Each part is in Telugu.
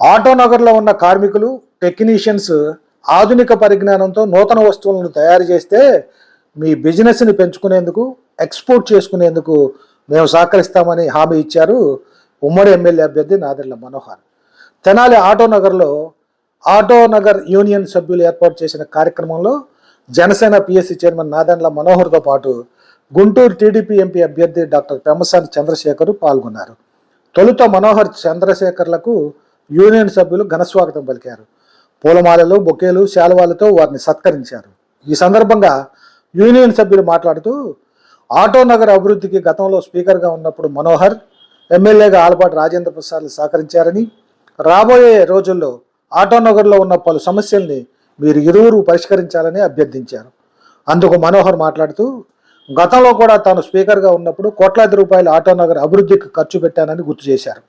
ఆటోనగర్లో ఉన్న కార్మికులు టెక్నీషియన్స్ ఆధునిక పరిజ్ఞానంతో నూతన వస్తువులను తయారు చేస్తే మీ బిజినెస్ని పెంచుకునేందుకు ఎక్స్పోర్ట్ చేసుకునేందుకు మేము సహకరిస్తామని హామీ ఇచ్చారు ఉమ్మడి ఎమ్మెల్యే అభ్యర్థి నాదెళ్ళ మనోహర్. తెనాలి ఆటోనగర్లో ఆటోనగర్ యూనియన్ సభ్యులు ఏర్పాటు చేసిన కార్యక్రమంలో జనసేన పిఎస్సి చైర్మన్ నాదెండ్ల మనోహర్తో పాటు గుంటూరు టీడీపీ ఎంపీ అభ్యర్థి డాక్టర్ పెమ్మసాని చంద్రశేఖర్ పాల్గొన్నారు. తొలుత మనోహర్ చంద్రశేఖర్లకు యూనియన్ సభ్యులు ఘనస్వాగతం పలికారు. పూలమాలలు బొకేలు శాలువాలతో వారిని సత్కరించారు. ఈ సందర్భంగా యూనియన్ సభ్యులు మాట్లాడుతూ ఆటో నగర్ అభివృద్ధికి గతంలో స్పీకర్గా ఉన్నప్పుడు మనోహర్ ఎమ్మెల్యేగా ఆలపాటి రాజేంద్ర ప్రసాద్లు సహకరించారని రాబోయే రోజుల్లో ఆటో నగర్లో ఉన్న పలు సమస్యల్ని మీరు ఇరువురు పరిష్కరించాలని అభ్యర్థించారు. అందుకు మనోహర్ మాట్లాడుతూ గతంలో కూడా తాను స్పీకర్గా ఉన్నప్పుడు కోట్లాది రూపాయల ఆటో నగర్ అభివృద్ధికి ఖర్చు పెట్టానని గుర్తు చేశారు.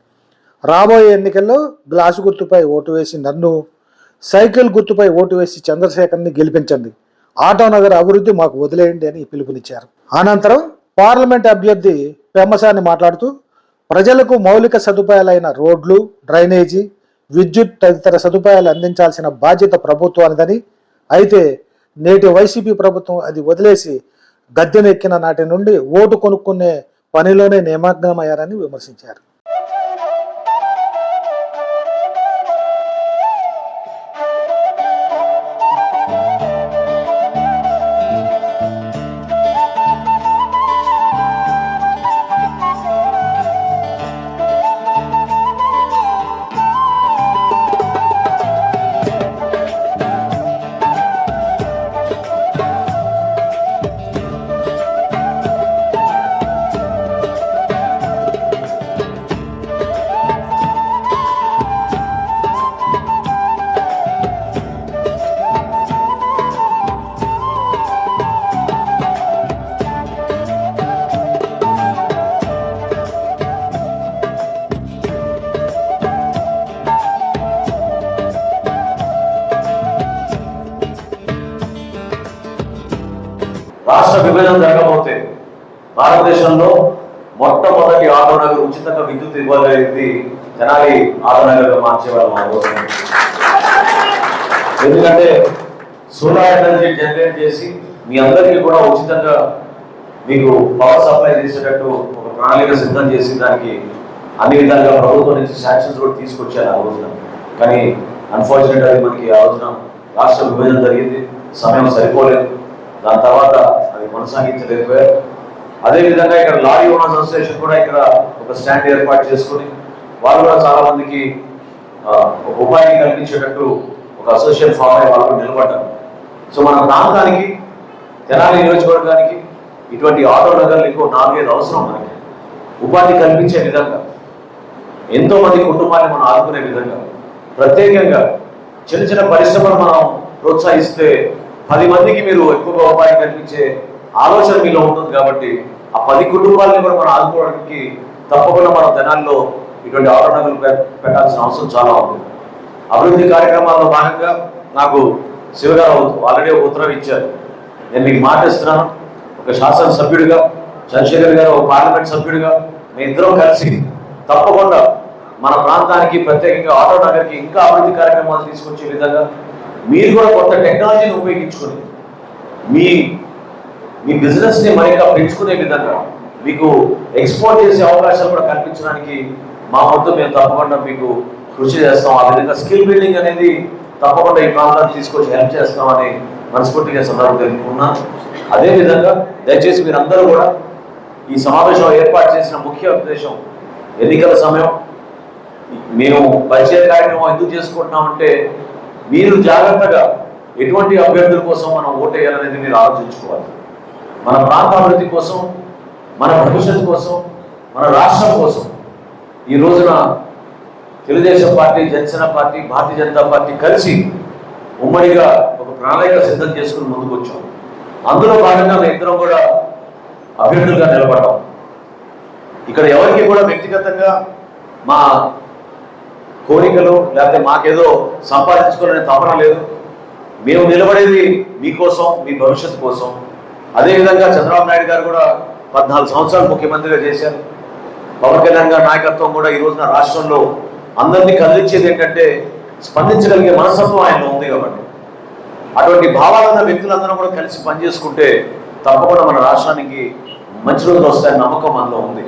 రాబోయే ఎన్నికల్లో గ్లాసు గుర్తుపై ఓటు వేసి నన్ను సైకిల్ గుర్తుపై ఓటు వేసి చంద్రశేఖర్ని గెలిపించండి. ఆటోనగర్ అభివృద్ధి మాకు వదిలేయండి అని పిలుపునిచ్చారు. అనంతరం పార్లమెంట్ అభ్యర్థి పెమ్మసాని మాట్లాడుతూ ప్రజలకు మౌలిక సదుపాయాలైన రోడ్లు డ్రైనేజీ విద్యుత్ తదితర సదుపాయాలు అందించాల్సిన బాధ్యత ప్రభుత్వానిదని అయితే నేటి వైసీపీ ప్రభుత్వం అది వదిలేసి గద్దెనెక్కిన నాటి నుండి ఓటు కొనుక్కునే పనిలోనే నిమగ్నమయ్యారని విమర్శించారు. రాష్ట్ర విభజన జరగబోతే భారతదేశంలో మొట్టమొదటి ఆటో నగర్ ఉచితంగా విద్యుత్ ఇవ్వగలిగింది జనాలి ఆటో నగర్గా మార్చేవాళ్ళం ఆ ఎందుకంటే సోలార్ ఎనర్జీ జనరేట్ చేసి మీ అందరికీ కూడా ఉచితంగా మీకు పవర్ సప్లై చేసేటట్టు ఒక ప్రణాళిక సిద్ధం చేసి దానికి అన్ని విధాలుగా ప్రభుత్వం నుంచి శాంక్షన్స్ కూడా తీసుకొచ్చారు ఆ రోజున. కానీ అన్ఫార్చునేట్ అది మనకి ఆ రోజున రాష్ట్ర విభజన జరిగింది. సమయం సరిపోలేదు. దాని తర్వాత అది కొనసాగించలేకపోయారు. అదేవిధంగా ఇక్కడ లారీ ఓనర్స్ అసోసియేషన్ కూడా ఇక్కడ ఒక స్టాండ్ ఏర్పాటు చేసుకుని వాళ్ళు కూడా చాలా మందికి ఒక ఉపాధిని కల్పించేటట్టు ఒక అసోసియేషన్ ఫామ్ అయ్యి వాళ్ళు నిలబడ్డారు. సో మన ప్రాంతానికి తెనాలి నియోజకవర్గానికి ఇటువంటి ఆటో నగర్లు ఇంకో నాలుగైదు అవసరం మనకి. ఉపాధి కల్పించే విధంగా ఎంతో మంది కుటుంబాన్ని మనం ఆదుకునే విధంగా ప్రత్యేకంగా చిన్న చిన్న పరిశ్రమలు మనం ప్రోత్సహిస్తే పది మందికి మీరు ఎక్కువగా ఉపాధి కల్పించే ఆలోచన మీలో ఉంటుంది కాబట్టి ఆ పది కుటుంబాలని కూడా మనం ఆదుకోవడానికి తప్పకుండా మనం జనాల్లో ఇటువంటి ఆవరణలు పెట్టాల్సిన అవసరం చాలా ఉంది. అభివృద్ధి కార్యక్రమాల్లో భాగంగా నాకు శివగారు ఆల్రెడీ ఒక ఉత్తరం ఇచ్చారు. నేను మీకు మాట ఒక శాసనసభ్యుడిగా చంద్రశేఖర్ గారు ఒక పార్లమెంట్ సభ్యుడిగా మీ ఇద్దరం కలిసి తప్పకుండా మన ప్రాంతానికి ప్రత్యేకంగా ఆటో నగర్కి ఇంకా అభివృద్ధి కార్యక్రమాలు తీసుకొచ్చే విధంగా మీరు కూడా కొత్త టెక్నాలజీని ఉపయోగించుకొని మీ మీ బిజినెస్ని మరింత పెంచుకునే విధంగా మీకు ఎక్స్పోర్ట్ చేసే అవకాశాలు కూడా కల్పించడానికి మా వద్ద మేము తప్పకుండా మీకు కృషి చేస్తాం. ఆ విధంగా స్కిల్ బిల్డింగ్ అనేది తప్పకుండా ఈ ప్రాంతాన్ని తీసుకొచ్చి హెల్ప్ చేస్తామని మనస్ఫూర్తిగా సందర్భం తెలుపుకున్నాను అదేవిధంగా దయచేసి మీరందరూ కూడా ఈ సమావేశం ఏర్పాటు చేసిన ముఖ్య ఉద్దేశం ఎన్నికల సమయం. మేము పరిచయ కార్యక్రమం ఎందుకు చేసుకుంటున్నామంటే మీరు జాగ్రత్తగా ఎటువంటి అభ్యర్థుల కోసం మనం ఓటేయాలనేది మీరు ఆలోచించుకోవాలి. మన ప్రాంత అభివృద్ధి కోసం మన భవిష్యత్తు కోసం మన రాష్ట్రం కోసం ఈ రోజున Telugu Desam party Janasena party Bharatiya Janata party కలిసి ఉమ్మడిగా ఒక ప్రణాళిక సిద్ధం చేసుకుని ముందుకు వచ్చాం అందులో భాగంగా మేము ఇద్దరం కూడా అభ్యర్థులుగా నిలబడ్డాం. ఇక్కడ ఎవరికి కూడా వ్యక్తిగతంగా మా కోరికలు లేకపోతే మాకేదో సంపాదించుకోవాలనే తపన లేదు. మేము నిలబడేది మీకోసం మీ భవిష్యత్తు కోసం. అదేవిధంగా చంద్రబాబు నాయుడు గారు కూడా పద్నాలుగు సంవత్సరాలు ముఖ్యమంత్రిగా చేశారు. పవన్ కళ్యాణ్ గారి నాయకత్వం కూడా ఈ రోజున రాష్ట్రంలో అందరినీ కదిలించేది ఏంటంటే స్పందించగలిగే మనస్తత్వం ఆయన ఉంది కాబట్టి. అటువంటి భావాలున్న వ్యక్తులందరూ కూడా కలిసి పనిచేసుకుంటే తప్పకుండా మన రాష్ట్రానికి మంచి రోజులు వస్తాయని నమ్మకం మనలో ఉంది.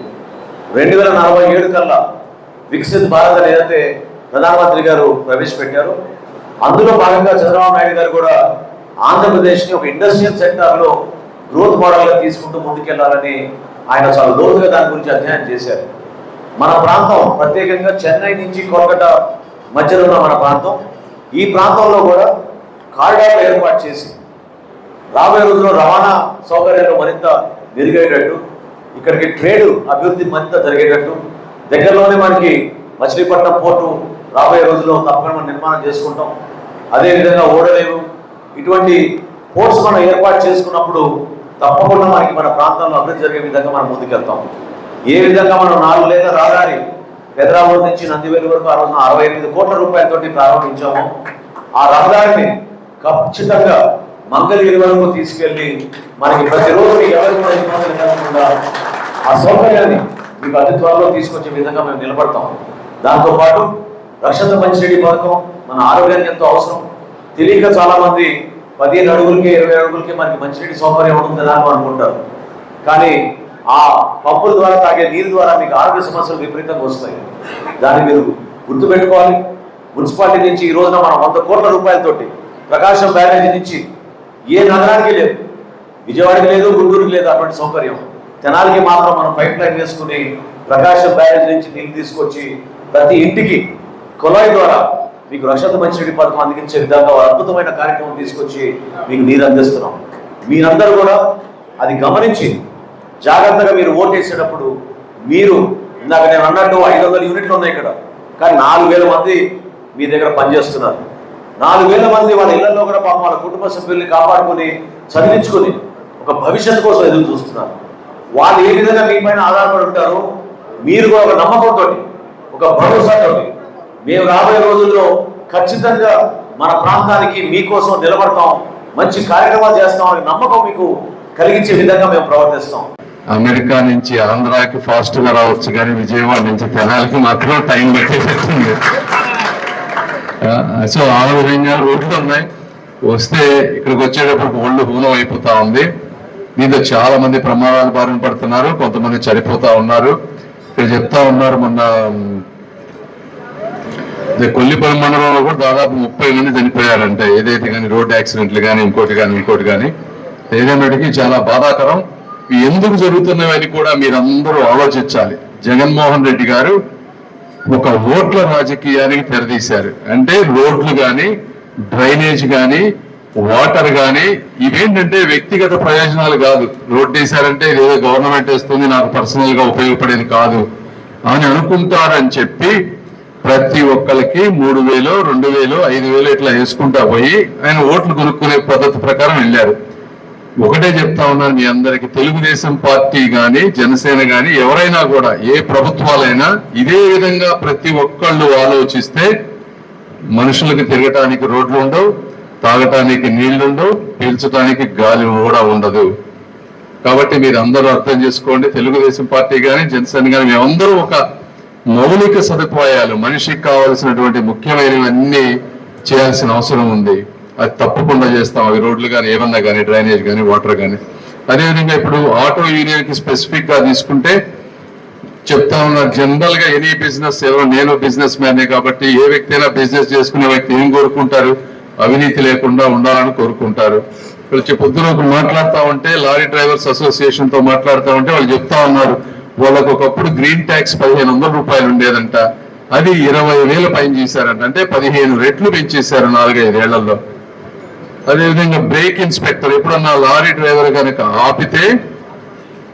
రెండు వేల నలభై ఏడు కల్లా వికసిత్ భారత్ అని ఏదైతే ప్రధానమంత్రి గారు ప్రవేశపెట్టారో అందులో భాగంగా చంద్రబాబు నాయుడు గారు కూడా ఆంధ్రప్రదేశ్ని ఒక ఇండస్ట్రియల్ సెక్టార్లో గ్రోత్ మోడల్గా తీసుకుంటూ ముందుకెళ్ళాలని ఆయన చాలా లోతుగా దాని గురించి అధ్యయనం చేశారు. మన ప్రాంతం ప్రత్యేకంగా చెన్నై నుంచి కోల్కటా మధ్యలో ఉన్న మన ప్రాంతం. ఈ ప్రాంతంలో కూడా కారిడార్లు ఏర్పాటు చేసి రాబోయే రోజుల్లో రవాణా సౌకర్యాలు మరింత మెరుగయ్యేటట్టు ఇక్కడికి ట్రేడ్ అభివృద్ధి మరింత జరిగేటట్టు దగ్గరలోనే మనకి మచిలీపట్నం పోర్టు రాబోయే రోజుల్లో తప్పకుండా మనం నిర్మాణం చేసుకుంటాం. అదేవిధంగా ఓడలేవు ఇటువంటి పోర్ట్స్ మనం ఏర్పాటు చేసుకున్నప్పుడు తప్పకుండా మనకి మన ప్రాంతంలో అభివృద్ధి జరిగే విధంగా మనం ముందుకెళ్తాం. ఏ విధంగా మనం నాలుగు లేదా రహదారి హైదరాబాద్ నుంచి నందివేలు వరకు ఆ రోజున అరవై ఎనిమిది కోట్ల రూపాయలతోటి ప్రారంభించాము ఆ రహదారిని ఖచ్చితంగా మంగళగిరి వరకు తీసుకెళ్ళి మనకి ప్రతిరోజు ఎవరు కూడా ఇబ్బందులు కలగకుండా ఆ సౌకర్యాన్ని మీకు అతి త్వరలో తీసుకొచ్చే విధంగా మేము నిలబడతాం. దాంతోపాటు రక్షణ మంచిరెడ్డి పథకం మన ఆరోగ్యానికి ఎంతో అవసరం. తెలియక చాలా మంది పదిహేను అడుగులకి ఇరవై అడుగులకి మనకి మంచినీటి సౌకర్యం ఉంటుంది అని అనుకుంటారు. కానీ ఆ పంపుల ద్వారా తాగే నీరు ద్వారా మీకు ఆరోగ్య సమస్యలు విపరీతంగా వస్తాయి. దాన్ని మీరు గుర్తుపెట్టుకోవాలి. మున్సిపాలిటీ నుంచి ఈ రోజున మనం వంద కోట్ల రూపాయలతోటి ప్రకాశం బ్యారేజీ నుంచి ఏ నగరానికి లేదు. విజయవాడకి లేదు గుంటూరుకి లేదు అటువంటి సౌకర్యం. జనాలకి మాత్రం మనం పైప్ లైన్ వేసుకుని ప్రకాశం బ్యారేజ్ నుంచి నీళ్ళు తీసుకొచ్చి ప్రతి ఇంటికి కుళాయి ద్వారా మీకు రక్షత మంచినీటి పథకం అందించే విధంగా అద్భుతమైన కార్యక్రమం తీసుకొచ్చి మీకు నీరు అందిస్తున్నాం. మీరందరూ కూడా అది గమనించి జాగ్రత్తగా మీరు ఓటేసేటప్పుడు మీరు ఇందాక నేను అన్నట్టు ఐదు వందల యూనిట్లు ఉన్నాయి ఇక్కడ కానీ నాలుగు వేల మంది మీ దగ్గర పనిచేస్తున్నారు. నాలుగు వేల మంది వాళ్ళ ఇళ్ళలో కూడా పాపం వాళ్ళ కుటుంబ సభ్యుల్ని కాపాడుకొని చదివించుకొని ఒక భవిష్యత్తు కోసం ఎదురు చూస్తున్నారు. వాళ్ళు ఏ విధంగా మీ పైన ఆధారపడి ఉంటారు మీరు కూడా ఒక నమ్మకంతో ఒక భరోసాతో మేము రాబోయే రోజుల్లో ఖచ్చితంగా మన ప్రాంతానికి మీకోసం నిలబడతాం మంచి కార్యక్రమాలు చేస్తాం అనే నమ్మకం మీకు కలిగించే విధంగా మేము ప్రవర్తిస్తాం. అమెరికా నుంచి ఆంధ్రాకి ఫాస్ట్గా రావచ్చు కానీ విజయవాడ నుంచి తెనాలికి మాత్రం టైం పెట్టేటట్టుంది. సో ఆ విధంగా రోడ్లు ఉన్నాయి. వస్తే ఇక్కడికి వచ్చేటప్పుడు ఒళ్ళు హూనం అయిపోతా ఉంది. దీంతో చాలా మంది ప్రమాదాలు బారిన పడుతున్నారు కొంతమంది చనిపోతా ఉన్నారు. ఇక్కడ చెప్తా ఉన్నారు మొన్న కొల్లిపల్లి మండలంలో కూడా దాదాపు ముప్పై మంది చనిపోయారంటే ఏదైతే కానీ రోడ్ యాక్సిడెంట్లు కానీ ఇంకోటి కానీ ఇంకోటి కానీ ఏదైనా చాలా బాధాకరం. ఎందుకు జరుగుతున్నవని కూడా మీరందరూ ఆలోచించాలి. జగన్మోహన్ రెడ్డి గారు ఒక ఓట్ల రాజకీయానికి తెరదీశారు. అంటే రోడ్లు కానీ డ్రైనేజ్ కానీ వాటర్ కానీ ఇవేంటంటే వ్యక్తిగత ప్రయోజనాలు కాదు. రోడ్డు వేశారంటే ఇదేదో గవర్నమెంట్ వేస్తుంది నాకు పర్సనల్గా ఉపయోగపడేది కాదు అని అనుకుంటారని చెప్పి ప్రతి ఒక్కరికి మూడు వేలు రెండు వేలు ఐదు వేలు ఇట్లా వేసుకుంటా పోయి ఆయన ఓట్లు కొనుక్కునే పద్ధతి ప్రకారం వెళ్ళారు. ఒకటే చెప్తా ఉన్నాను మీ అందరికి తెలుగుదేశం పార్టీ కానీ జనసేన కానీ ఎవరైనా కూడా ఏ ప్రభుత్వాలైనా ఇదే విధంగా ప్రతి ఒక్కళ్ళు ఆలోచిస్తే మనుషులకు తిరగటానికి రోడ్లు ఉండవు తాగటానికి నీళ్ళుండవు పీల్చడానికి గాలి కూడా ఉండదు. కాబట్టి మీరు అందరూ అర్థం చేసుకోండి. తెలుగుదేశం పార్టీ కానీ జనసేన కానీ మేమందరూ ఒక మౌలిక సదుపాయాలు మనిషికి కావాల్సినటువంటి ముఖ్యమైనవన్నీ చేయాల్సిన అవసరం ఉంది. అది తప్పకుండా చేస్తాం. అవి రోడ్లు కానీ ఏమన్నా కానీ డ్రైనేజ్ కానీ వాటర్ కానీ అదేవిధంగా ఇప్పుడు ఆటో యూనియన్కి స్పెసిఫిక్గా తీసుకుంటే చెప్తా ఉన్నారు జనరల్గా ఎనీ బిజినెస్ ఎవరో నేను బిజినెస్ మ్యానే కాబట్టి ఏ వ్యక్తి అయినా బిజినెస్ చేసుకునే వ్యక్తి ఏం కోరుకుంటారు? అవినీతి లేకుండా ఉండాలని కోరుకుంటారు. ఇక్కడ వచ్చి పొద్దున ఒక మాట్లాడుతా ఉంటే లారీ డ్రైవర్స్ అసోసియేషన్తో మాట్లాడుతా ఉంటే వాళ్ళు చెప్తా ఉన్నారు వాళ్ళకు ఒకప్పుడు గ్రీన్ ట్యాక్స్ పదిహేను వందల రూపాయలు ఉండేదంట. అది ఇరవై వేల పైన చేశారంట. అంటే పదిహేను రెట్లు పెంచేశారు నాలుగైదేళ్ళలో అదేవిధంగా బ్రేక్ ఇన్స్పెక్టర్ ఎప్పుడన్నా లారీ డ్రైవర్ కనుక ఆపితే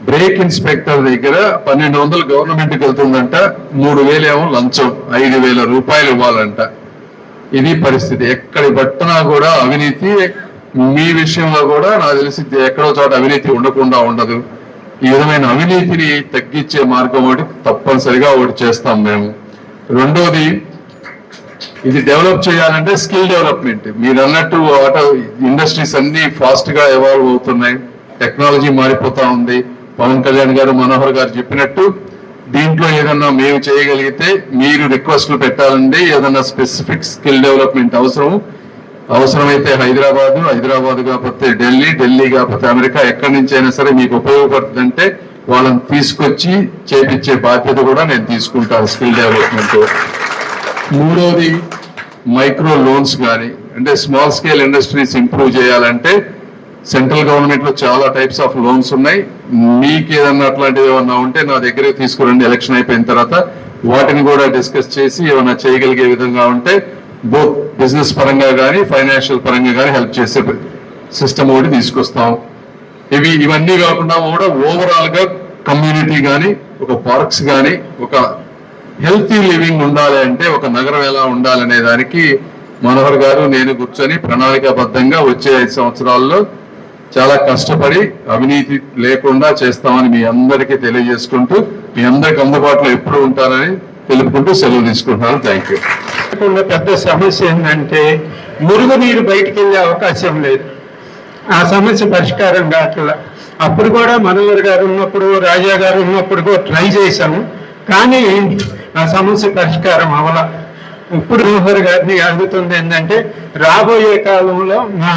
బ్రేక్ ఇన్స్పెక్టర్ దగ్గర పన్నెండు వందలు గవర్నమెంట్కి వెళ్తుందంట మూడు వేలేమో లంచం ఐదు వేల రూపాయలు ఇవ్వాలంట. ఇది పరిస్థితి. ఎక్కడి పట్టినా కూడా అవినీతి మీ విషయంలో కూడా నాకు తెలిసి ఎక్కడో చోట అవినీతి ఉండకుండా ఉండదు. ఈ విధమైన అవినీతిని తగ్గించే మార్గం ఒకటి తప్పనిసరిగా ఒకటి చేస్తాం మేము. రెండోది ఇది డెవలప్ చేయాలంటే స్కిల్ డెవలప్మెంట్. మీరు అన్నట్టు ఆటో ఇండస్ట్రీస్ అన్ని ఫాస్ట్గా ఎవాల్వ్ అవుతున్నాయి. టెక్నాలజీ మారిపోతా ఉంది. పవన్ కళ్యాణ్ గారు మనోహర్ గారు చెప్పినట్టు దీంట్లో ఏదన్నా మేము చేయగలిగితే మీరు రిక్వెస్ట్లు పెట్టాలండి ఏదన్నా స్పెసిఫిక్ స్కిల్ డెవలప్మెంట్ అవసరం అవసరమైతే హైదరాబాద్ హైదరాబాద్ కాకపోతే ఢిల్లీ ఢిల్లీ కాకపోతే అమెరికా ఎక్కడి నుంచి అయినా సరే మీకు ఉపయోగపడుతుందంటే వాళ్ళని తీసుకొచ్చి చేపించే బాధ్యత కూడా నేను తీసుకుంటాను స్కిల్ డెవలప్మెంట్ మూడోది మైక్రో లోన్స్ కానీ అంటే స్మాల్ స్కేల్ ఇండస్ట్రీస్ ఇంప్రూవ్ చేయాలంటే సెంట్రల్ గవర్నమెంట్లో చాలా టైప్స్ ఆఫ్ లోన్స్ ఉన్నాయి. మీకు ఏదన్నా అట్లాంటివి ఏమన్నా ఉంటే నా దగ్గరే తీసుకురండి. ఎలక్షన్ అయిపోయిన తర్వాత వాటిని కూడా డిస్కస్ చేసి ఏమైనా చేయగలిగే విధంగా ఉంటే బోత్ బిజినెస్ పరంగా కానీ ఫైనాన్షియల్ పరంగా కానీ హెల్ప్ చేసే సిస్టమ్ ఒకటి తీసుకొస్తాం. ఇవి ఇవన్నీ కాకుండా కూడా ఓవరాల్గా కమ్యూనిటీ కానీ ఒక పార్క్స్ కానీ ఒక హెల్తీ లివింగ్ ఉండాలి అంటే ఒక నగరం ఎలా ఉండాలనే దానికి మనోహర్ గారు నేను కూర్చొని ప్రణాళికాబద్ధంగా వచ్చే ఐదు సంవత్సరాల్లో చాలా కష్టపడి అవినీతి లేకుండా చేస్తామని మీ అందరికీ తెలియజేసుకుంటూ మీ అందరికి అందుబాటులో ఎప్పుడు ఉంటారని తెలుపుకుంటూ సెలవు తీసుకుంటున్నాను. థ్యాంక్ యూ పెద్ద సమస్య ఏంటంటే మురుగునీరు బయటికి వెళ్ళే అవకాశం లేదు. ఆ సమస్య పరిష్కారం కావట్ల అప్పుడు కూడా మనోహర్ గారు ఉన్నప్పుడు రాజా గారు ఉన్నప్పుడు కూడా ట్రై చేశాము. కానీ ఆ సమస్య పరిష్కారం అవల. ఇప్పుడు మనోహర్ గారిని అడుగుతుంది ఏంటంటే రాబోయే కాలంలో మా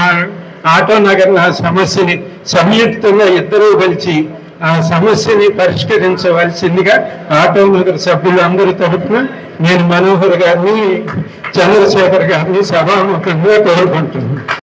ఆటో నగర్ ఆ సమస్యని సంయుక్తంగా ఇద్దరూ కలిసి ఆ సమస్యని పరిష్కరించవలసిందిగా ఆటో నగర్ సభ్యులందరి తరఫున నేను మనోహర్ గారిని చంద్రశేఖర్ గారిని సభాముఖంగా కోరుకుంటున్నాను.